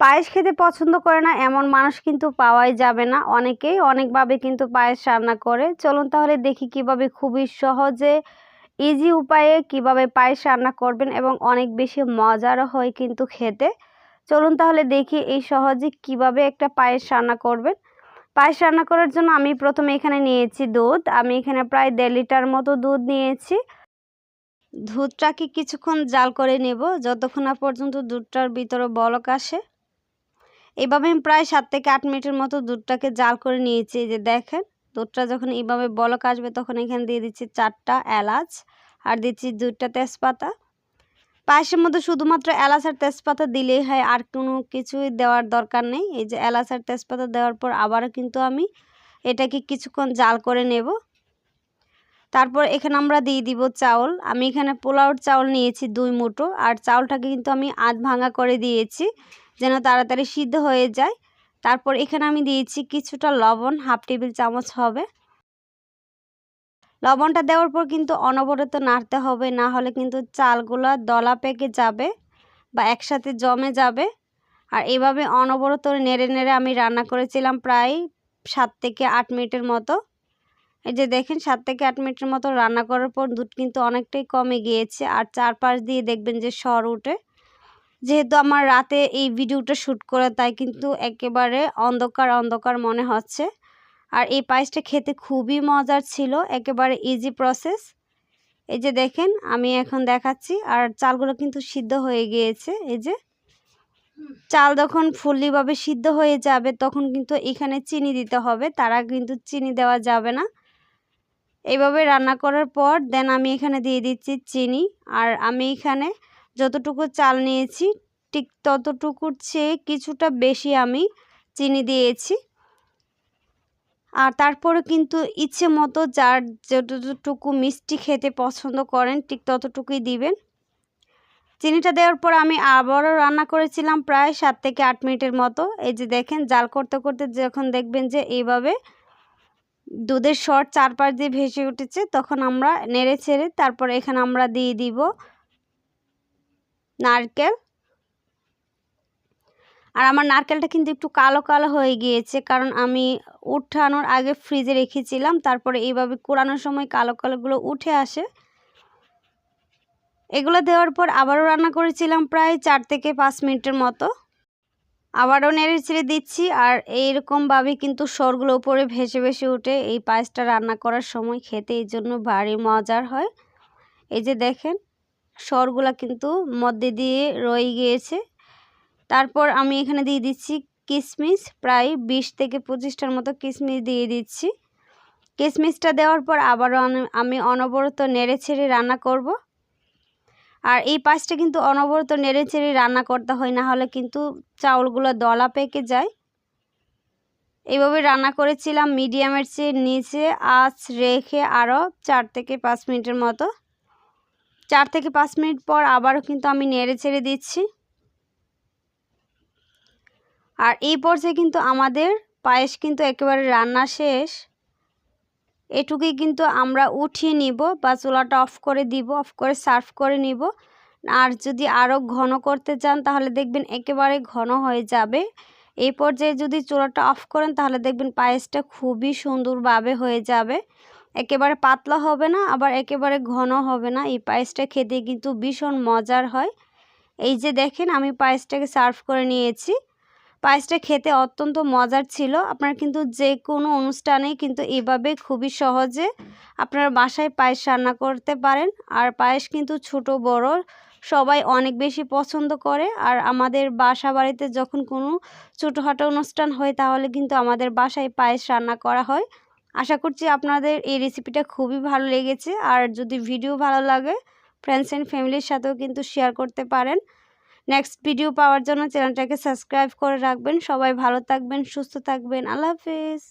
পায়েস খেতে পছন্দ করে না, এমন মানুষ কিন্তু পাওয়াই যাবে না। অনেকেই অনেকভাবে কিন্তু পায়েস রান্না করে। চলুন তাহলে দেখি কীভাবে খুবই সহজে ইজি উপায়ে কীভাবে পায়েস রান্না করবেন এবং অনেক বেশি মজারও হয় কিন্তু খেতে। চলুন তাহলে দেখি এই সহজে কীভাবে একটা পায়েস রান্না করবেন। পায়েস রান্না করার জন্য আমি প্রথমে এখানে নিয়েছি দুধ। আমি এখানে প্রায় দেড় লিটার মতো দুধ নিয়েছি। দুধটাকে কিছুক্ষণ জাল করে নেব। যতক্ষণ না পর্যন্ত দুধটার ভিতরে বলক আসে। এভাবে আমি প্রায় সাত থেকে আট মিনিটের মতো দুধটাকে জাল করে নিয়েছি। যে দেখেন, দুধটা যখন এইভাবে বলক আসবে তখন এখানে দিয়ে দিচ্ছি চারটা এলাচ আর দিচ্ছি দুধটা তেজপাতা। পায়েসের মধ্যে শুধুমাত্র এলাচ আর তেজপাতা দিলেই হয়, আর কোনো কিছুই দেওয়ার দরকার নেই। এই যে এলাচ আর তেজপাতা দেওয়ার পর আবারও কিন্তু আমি এটাকে কিছুক্ষণ জাল করে নেব। তারপর এখানে আমরা দিয়ে দিব চাউল। আমি এখানে পোলাওর চাউল নিয়েছি দুই মুঠো, আর চাউলটাকে কিন্তু আমি আধ ভাঙা করে দিয়েছি। যেন তাড়াতাড়ি সিদ্ধ হয়ে যায়। তারপর এখানে আমি দিয়েছি কিছুটা লবণ, হাফ টেবিল চামচ হবে। লবণটা দেওয়ার পর কিন্তু অনবরত নাড়তে হবে, না হলে কিন্তু চালগুলো দলা পেকে যাবে বা একসাথে জমে যাবে। আর এভাবে অনবরত নেড়ে নেড়ে আমি রান্না করেছিলাম প্রায় সাত থেকে আট মিনিটের মতো। এই যে দেখেন, সাত থেকে আট মিনিটের মতো রান্না করার পর দুধ কিন্তু অনেকটাই কমে গিয়েছে। আর চারপাশ দিয়ে দেখবেন যে সর উঠে। যেহেতু আমার রাতে এই ভিডিওটা শ্যুট করে, তাই কিন্তু একেবারে অন্ধকার অন্ধকার মনে হচ্ছে। আর এই পায়েসটা খেতে খুবই মজার ছিল, একেবারে ইজি প্রসেস এই যে দেখেন, আমি এখন দেখাচ্ছি, আর চালগুলো কিন্তু সিদ্ধ হয়ে গিয়েছে, এই যে। চাল যখন ফুল্লিভাবে সিদ্ধ হয়ে যাবে, তখন কিন্তু এখানে চিনি দিতে হবে, তারা কিন্তু চিনি দেওয়া যাবে না। এইভাবে রান্না করার পর, দেন আমি এখানে দিয়ে দিচ্ছি চিনি, আর আমি এখানে যতটুকু চাল নিয়েছি, ঠিক ততটুকুর চেয়ে কিছুটা বেশি আমি চিনি দিয়েছি। আর তারপরে কিন্তু ইচ্ছে মতো যার যতটুকু মিষ্টি খেতে পছন্দ করেন, ঠিক ততটুকুই দিবেন। চিনিটা দেওয়ার পর আমি আবারও রান্না করেছিলাম প্রায় সাত থেকে আট মিনিটের মতো। এই যে দেখেন, জাল করতে করতে যখন দেখবেন যে এইভাবে দুধের শর্ট চারপাশ দিয়ে ভেসে উঠেছে, তখন আমরা নেড়ে ছেড়ে তারপর এখানে আমরা দিয়ে দিব। নারকেল। আর আমার নারকেলটা কিন্তু একটু কালো কালো হয়ে গিয়েছে, কারণ আমি উঠানোর আগে ফ্রিজে রেখেছিলাম, তারপরে এইভাবে কোরানোর সময় কালো কালোগুলো উঠে আসে। এগুলো দেওয়ার পর আবারও রান্না করেছিলাম প্রায় চার থেকে পাঁচ মিনিটের মতো। আবারও নেড়ে ছেড়ে দিচ্ছি, আর এইরকমভাবে কিন্তু সরগুলো উপরে ভেসে ভেসে উঠে এই পায়েসটা রান্না করার সময় খেতে এই জন্য ভারী মজার হয়। এই যে দেখেন সরগুলা কিন্তু মধ্যে দিয়ে রয়ে গিয়েছে। তারপর আমি এখানে দিয়ে দিচ্ছি কিশমিশ প্রায় বিশ থেকে পঁচিশটার মতো কিশমিশ দিয়ে দিচ্ছি। কিশমিশটা দেওয়ার পর আবারও আমি অনবরত নেড়ে ছেড়ে রান্না করব। আর এই পাশটা কিন্তু অনবরত নেড়ে ছেড়ে রান্না করতে হয়, না হলে কিন্তু চাউলগুলো দলা পেকে যায়। এইভাবে রান্না করেছিলাম, মিডিয়ামের চেয়ে নিচে আঁচ রেখে আরও চার থেকে পাঁচ মিনিটের মতো। চার থেকে পাঁচ মিনিট পর আবারও কিন্তু আমি নেড়ে ছেড়ে দিচ্ছি। আর এই পর্যায়ে কিন্তু আমাদের পায়েস কিন্তু একেবারে রান্না শেষ। এটুকুই কিন্তু আমরা উঠিয়ে নিব বা চুলাটা অফ করে দিব, অফ করে সার্ভ করে নিব। আর যদি আরও ঘন করতে চান তাহলে দেখবেন একেবারে ঘন হয়ে যাবে। এই পর্যায়ে যদি চুলাটা অফ করেন তাহলে দেখবেন পায়েসটা খুবই সুন্দরভাবে হয়ে যাবে। একেবারে পাতলা হবে না, আবার একেবারে ঘন হবে না। এই পায়েসটা খেতে কিন্তু ভীষণ মজার হয়। এই যে দেখেন, আমি পায়েসটাকে সার্ভ করে নিয়েছি। পায়েসটা খেতে অত্যন্ত মজার ছিল। আপনারা কিন্তু যে কোনো অনুষ্ঠানে কিন্তু এভাবে খুবই সহজে আপনার বাসায় পায়েস রান্না করতে পারেন। আর পায়েস কিন্তু ছোট, বড়, সবাই অনেক বেশি পছন্দ করে। আর আমাদের বাসা বাড়িতে যখন কোনো ছোটোখাটো অনুষ্ঠান হয়, তাহলে কিন্তু আমাদের বাসায় পায়েস রান্না করা হয়। আশা করছি আপনাদের এই রেসিপিটা খুবই ভালো লেগেছে। আর যদি ভিডিও ভালো লাগে ফ্রেন্ডস অ্যান্ড ফ্যামিলির সাথেও কিন্তু শেয়ার করতে পারেন। নেক্সট ভিডিও পাওয়ার জন্য চ্যানেলটাকে সাবস্ক্রাইব করে রাখবেন। সবাই ভালো থাকবেন, সুস্থ থাকবেন। আল্লাহ হাফেজ।